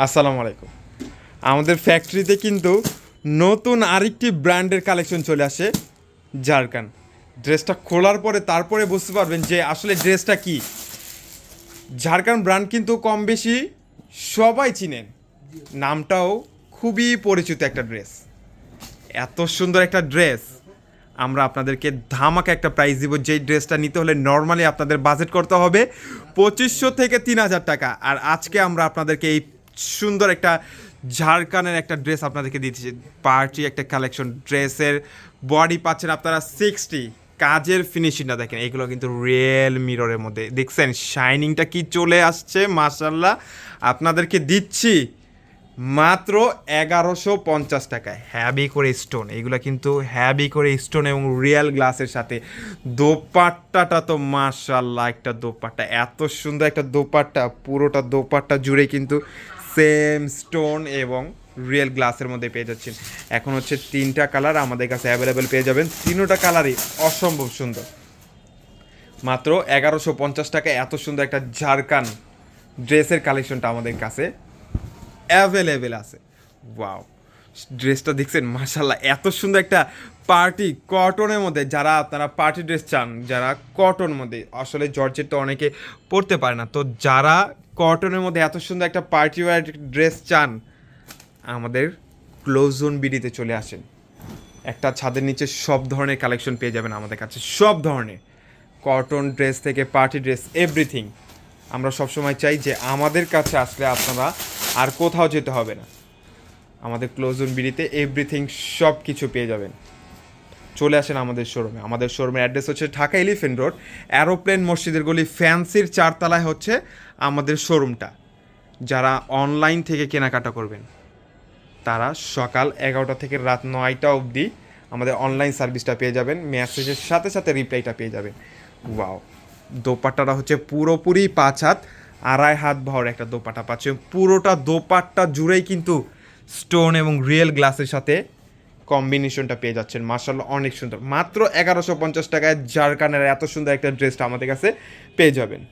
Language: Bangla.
আসসালামু আলাইকুম। আমাদের ফ্যাক্টরিতে কিন্তু নতুন আরেকটি ব্র্যান্ডের কালেকশন চলে আসে জারকান ড্রেসটা খোলার পরে তারপরে বুঝতে পারবেন যে আসলে ড্রেসটা কি। ঝাড়খান ব্র্যান্ড কিন্তু কম বেশি সবাই চিনেন। নামটাও খুবই পরিচিত একটা ড্রেস এত সুন্দর একটা ড্রেস আমরা আপনাদেরকে ধামাকা একটা প্রাইস দিব, যেই ড্রেসটা নিতে হলে নর্মালি আপনাদের বাজেট করতে হবে পঁচিশশো থেকে তিন হাজার টাকা। আর আজকে আমরা আপনাদেরকে এই সুন্দর একটা ঝাড়খানের একটা ড্রেস আপনাদেরকে দিচ্ছি পার্টি, একটা কালেকশন ড্রেসের বডি পাচ্ছেন আপনারা সিক্সটি কাজের ফিনিশিংটা দেখেন, এগুলো কিন্তু রিয়েল মিররের মধ্যে। দেখছেন শাইনিংটা কি চলে আসছে মার্শাল্লাহ আপনাদেরকে দিচ্ছি মাত্র এগারোশো পঞ্চাশ টাকায়। হ্যাভি করে স্টোন এগুলো কিন্তু হ্যাভি করে স্টোন এবং রিয়েল গ্লাসের সাথে। দোপাট্টাটা তো মার্শাল্লাহ একটা দোপাট্টা। এত সুন্দর একটা দোপাট্টা, পুরোটা দোপাট্টা জুড়ে কিন্তু সেম স্টোন এবং রিয়েল গ্লাসের মধ্যে পেয়ে যাচ্ছেন। এখন হচ্ছে তিনটা কালার আমাদের কাছে অ্যাভেলেবেল পেয়ে যাবেন। তিনোটা কালারই অসম্ভব সুন্দর। মাত্র এগারোশো পঞ্চাশ টাকা, এত সুন্দর একটা ঝাড়খান ড্রেসের কালেকশনটা আমাদের কাছে অ্যাভেলেবেল আছে। ওয়াও ড্রেসটা দেখছেন মাশাল্লাহ এত সুন্দর একটা পার্টি কটনের মধ্যে। যারা আপনারা পার্টি ড্রেস চান, যারা কটন মধ্যে, আসলে জর্জেট তো অনেকে পরতে পারে না। তো যারা কটনের মধ্যে এত সুন্দর একটা পার্টি ওয়্যার ড্রেস চান, আমাদের ক্লোজ জোন বিডিতে চলে আসেন। একটা ছাদের নিচে সব ধরনের কালেকশন পেয়ে যাবেন আমাদের কাছে, সব ধরনের। কটন ড্রেস থেকে পার্টি ড্রেস এভরিথিং আমরা সবসময় চাই যে আমাদের কাছে আসলে আপনারা আর কোথাও যেতে হবে না। আমাদের ক্লোজন বিডিতে এভরিথিং সব কিছু পেয়ে যাবেন। চলে আসেন আমাদের শোরুমে আমাদের শোরুমের অ্যাড্রেস হচ্ছে ঢাকা এলিফেন্ট রোড অ্যারোপ্লেন মসজিদের গলি ফ্যান্সির চারতলায় হচ্ছে আমাদের শোরুমটা যারা অনলাইন থেকে কেনাকাটা করবেন, তারা সকাল এগারোটা থেকে রাত নয়টা অবধি আমাদের অনলাইন সার্ভিসটা পেয়ে যাবেন। মেসেজের সাথে সাথে রিপ্লাইটা পেয়ে যাবেন। ওয়াও দোপাট্টাটা হচ্ছে পুরোপুরি পাঁচ হাত আড়াই হাত ভর একটা দোপাট্টা পাচ্ছে। পুরোটা দোপাট্টা জুড়েই কিন্তু স্টোন এবং রিয়েল গ্লাসের সাথে কম্বিনেশনটা পেয়ে যাচ্ছেন। মার্শাল্লাহ অনেক সুন্দর। মাত্র এগারোশো পঞ্চাশ টাকায় জারকানের এত সুন্দর একটা ড্রেসটা আমাদের কাছে পেয়ে যাবেন।